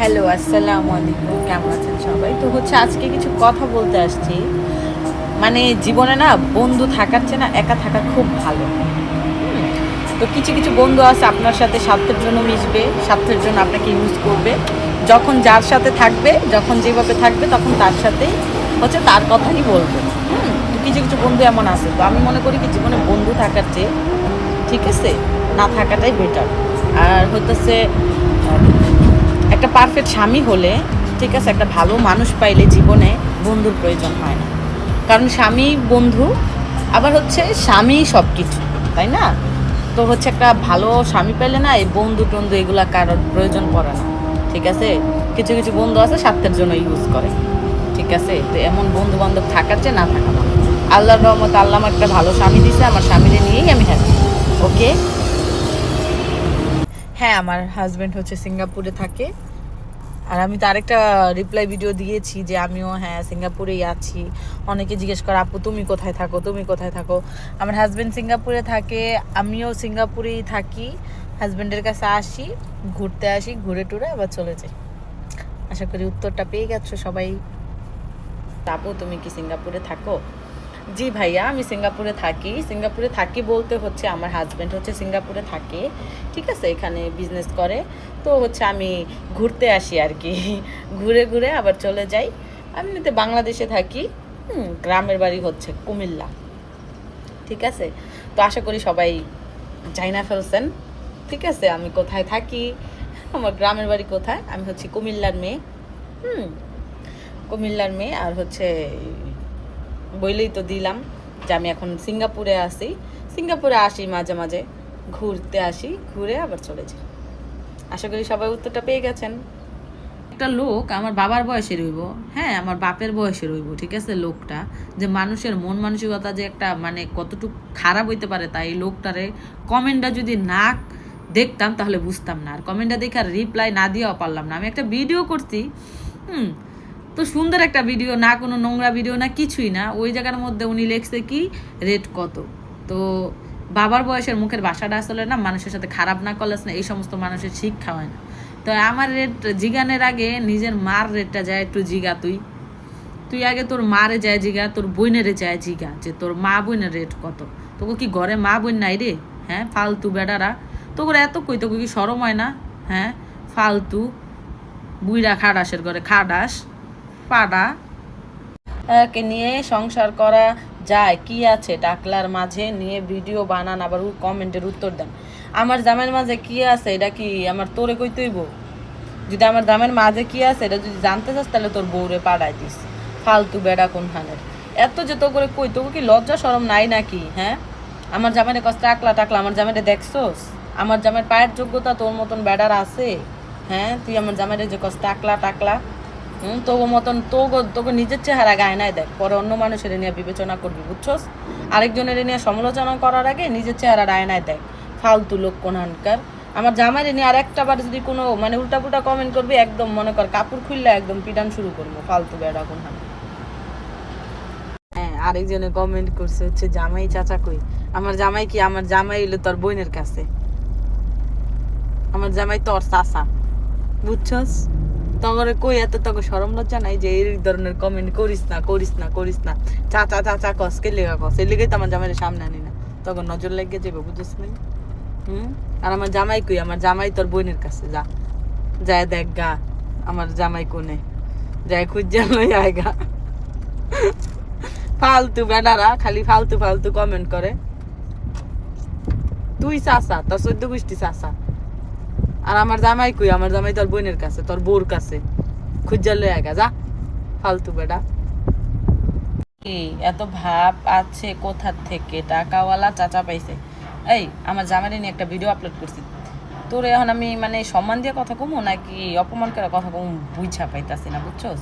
Hello, আসসালামু আলাইকুম। কেমন আছেন সবাই? তো হচ্ছে আজকে কিছু কথা বলতে আসছি। মানে জীবনে না বন্ধু থাকার চেয়ে না একা থাকা খুব ভালো। তো কিছু কিছু বন্ধু আছে আপনার সাথে, স্বার্থের জন্য মিশবে, স্বার্থের জন্য আপনাকে ইউজ করবে। যখন যার সাথে থাকবে, যখন যেভাবে থাকবে, তখন তার সাথেই হচ্ছে তার কথাই বলবে। তো কিছু কিছু বন্ধু এমন আছে। তো আমি মনে করি কি জীবনে বন্ধু থাকার চেয়ে ঠিক আছে, না থাকাটাই বেটার আর হতেছে একটা পারফেক্ট স্বামী হলে, ঠিক আছে, একটা ভালো মানুষ পাইলে জীবনে বন্ধুর প্রয়োজন হয় না। কারণ স্বামী বন্ধু আবার হচ্ছে স্বামী সব কিছু তাই না? তো হচ্ছে একটা ভালো স্বামী পেলে না এই বন্ধু টন্ধু এগুলো কারোর প্রয়োজন পড়ে না, ঠিক আছে? কিছু কিছু বন্ধু আছে স্বার্থের জন্য ইউজ করে, ঠিক আছে? তো এমন বন্ধু বান্ধব থাকার চেয়ে না থাকা ভালো। আল্লাহর রহমত আল্লাহ আমার একটা ভালো স্বামী দিছে, আমার স্বামীরে নিয়েই আমি হ্যাপি ওকে হ্যাঁ আমার হাজব্যান্ড হচ্ছে সিঙ্গাপুরে থাকে। আর আমি তো আরেকটা রিপ্লাই ভিডিও দিয়েছি যে আমিও হ্যাঁ সিঙ্গাপুরেই আছি। অনেকে জিজ্ঞেস করে, আপু, তুমি কোথায় থাকো? তুমি কোথায় থাকো? আমার হাজব্যান্ড সিঙ্গাপুরে থাকে, আমিও সিঙ্গাপুরেই থাকি। হাজব্যান্ডের কাছে আসি, ঘুরতে আসি, ঘুরে টুরে আবার চলে যাই। আশা করি উত্তরটা পেয়ে গেছো সবাই। আপু, তুমি কি সিঙ্গাপুরে থাকো? জি ভাইয়া, আমি সিঙ্গাপুরে থাকি। সিঙ্গাপুরে থাকি বলতে হচ্ছে আমার হাজব্যান্ড হচ্ছে সিঙ্গাপুরে থাকে, ঠিক আছে? এখানে বিজনেস করে। তো হচ্ছে আমি ঘুরতে আসি আর কি ঘুরে ঘুরে আবার চলে যাই। আমি এমনিতে বাংলাদেশে থাকি। গ্রামের বাড়ি হচ্ছে কুমিল্লা, ঠিক আছে? তো আশা করি সবাই জাইনা ফেলছেন। ঠিক আছে, আমি কোথায় থাকি? আমার গ্রামের বাড়ি কোথায়? আমি হচ্ছে কুমিল্লার মেয়ে। হুম, কুমিল্লার মেয়ে আর হচ্ছে বইলেই তো দিলাম যে আমি এখন সিঙ্গাপুরে আসি সিঙ্গাপুরে আসি মাঝে মাঝে, ঘুরতে আসি, ঘুরে আবার চলে যাই। আশা করি সবাই উত্তরটা পেয়ে গেছেন। একটা লোক আমার বাবার বয়সে রইব হ্যাঁ আমার বাপের বয়সে রইব, ঠিক আছে, লোকটা, যে মানুষের মন মানসিকতা যে একটা মানে কতটুকু খারাপ হইতে পারে তাই লোকটারে কমেন্টটা যদি না দেখতাম তাহলে বুঝতাম না। আর কমেন্টটা দেখে আর রিপ্লাই না দিয়েও পারলাম না। আমি একটা ভিডিও করছি, হুম তো সুন্দর একটা ভিডিও না কোনো নোংরা ভিডিও না কিছুই না। ওই জায়গার মধ্যে উনি লেখছে কি রেট কত? তো বাবার বয়সের মুখের বাসাটা আসলে না মানুষের সাথে খারাপ না করলে না এই সমস্ত মানুষের শিক্ষা হয় না। তো আমার রেট জিগানের আগে নিজের মার রেটটা যায় একটু জিগা তুই। তুই আগে তোর মারে যায় জিগা, তোর বইনেরে যায় জিগা, যে তোর মা বোনের রেট কত? তোকে কি ঘরে মা বোন নাই রে? হ্যাঁ ফালতু বেডারা তোকে এত কই তোকে কি সরম হয় না? হ্যাঁ ফালতু বুইরা খাডাসের ঘরে খাডাস। পাডা। কে নিয়ে সংসার করা যায়, কি আছে? টাকলার মাঝে নিয়ে ভিডিও বানান, আবার কমেন্টের উত্তর দেন। আমার জামের মাঝে কি আছে? এটা কি আমার তোরে কই তৈব যদি আমার দামের মাঝে কি আছে, এটা যদি জানতে চাস, তাহলে তোর বউরে পাড়াই দিস। ফালতু বেড়া কোনখানের? এত যে তো করে কই, তোকে কি লজ্জা সরম নাই নাকি হ্যাঁ? আমার জামাইরে কষ্ট টাকলা টাকলা, আমার জামাইরে দেখছোস? আমার জামাইয়ের পায়ের যোগ্যতা তোর মতন বেড়ার আছে হ্যাঁ? তুই আমার জামাইরে যে কষ্ট টাকলা টাকলা হুম তোর মতন তোকে তোকে নিজের চেহারা গায়ে নাই দেখ। পরে অন্য মানুষের নিয়ে বিবেচনা করবি, বুঝছস? আরেকজনের নিয়ে সমালোচনা করার আগে নিজের চেহারা আয়নায় দেখ। ফালতু লোক কোনহানকার। আমার জামাইরে নিয়ে আর একটা বার যদি কোনো মানে উল্টা পুল্টা কমেন্ট করবি, একদম মনে কর কাপড় খুললে একদম পিটান শুরু করব, ফালতু বেড়া কোনহান। হ্যাঁ আরেকজনে কমেন্ট করছে হচ্ছে, জামাই চাচা কই? আমার জামাই কি, আমার জামাই হলো তোর বোনের কাছে। আমার জামাই তোর চাচা, বুঝছস? তগরে কই এত তখন সরম লজ্জা নাই যে এই ধরনের কমেন্ট করিস না করিস না করিস না। চাচা চাচা কস কে লেগা কস? এই লেগেই তো আমার জামাইয়ের সামনে আনি না। তখন নজর লেগে যাবে বুঝিস নাই? হুম? আর আমার জামাই কই? আমার জামাই তোর বোনের কাছে, যা। যায় দেখ গা, আমার জামাই কোনে? যায় খুঁজা লই আয় গা। ফালতু বেডারা খালি ফালতু ফালতু কমেন্ট করে। তুই চাচা, তোর চোদ্দ গোষ্ঠী চাচা। আর আমার জামাই কই? আমার জামাই তোর বোনের কাছে, তোর বোর কাছে। খুঁজা লই আগা যা। ফালতু বেটা। এত ভাব আছে কোথার থেকে? টাকাওয়ালা চাচা পাইছে। এই, আমার জামাই নিয়ে একটা ভিডিও আপলোড করছি। তোর এখন আমি মানে সম্মান দিয়ে কথা কমু নাকি অপমান করে কথা কমু? বুঝা পাইতাছি না, বুঝছস?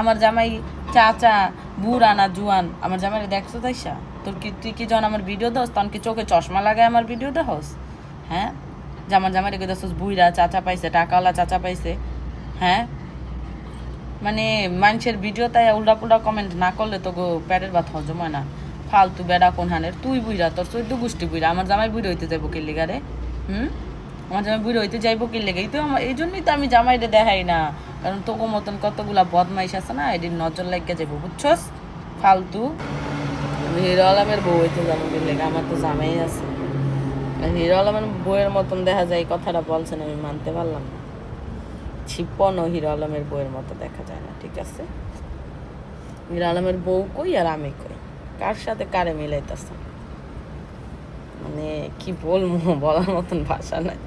আমার জামাই চাচা, বুড়া না জুয়ান। আমার জামাই দেখছ তাইসা? তোর কি তুই কি যখন আমার ভিডিও দোস তখন কি চোখে চশমা লাগায় আমার ভিডিও দেখোস? হ্যাঁ? আমার জামাই রেখে দেখছোস বুইরা চাচা পাইছে, টাকাওয়ালা চাচা পাইছে। হ্যাঁ? মানে মানুষের ভিডিও তাই উল্টা পুল্টা কমেন্ট না করলে তো গো প্যাটের ভাত হজম হয় না। ফালতু বেড়া কোন হানের তুই বুইরা তোর চৈদ্দ গোষ্ঠী বুইরা আমার জামাই বুইরা হইতে যাব কেলিগারে হুম? আমার জামাই বুড়ো হইতে যাইবো কি লেগে? এই তো আমার এই জন্যই তো আমি জামাইটা দেখাই না। কারণ তোকে মতন কতগুলা বদমাইশ আছে না, এদিন নজর লাগিয়ে যাব বুঝছস? ফালতু। হিরো আলমের বউ হইতে যাব কি লেগে, আমার তো জামাই আছে। হিরো আলমের বইয়ের মতন দেখা যায়, এই কথাটা বলছেন, আমি মানতে পারলাম না। ছিপন ও হিরো আলমের বইয়ের মতো দেখা যায় না, ঠিক আছে? হিরো আলমের বউ কই আর আমি কই? কার সাথে কারে মিলাইতেছে? মানে কি বলব, বলার মতন ভাষা নাই।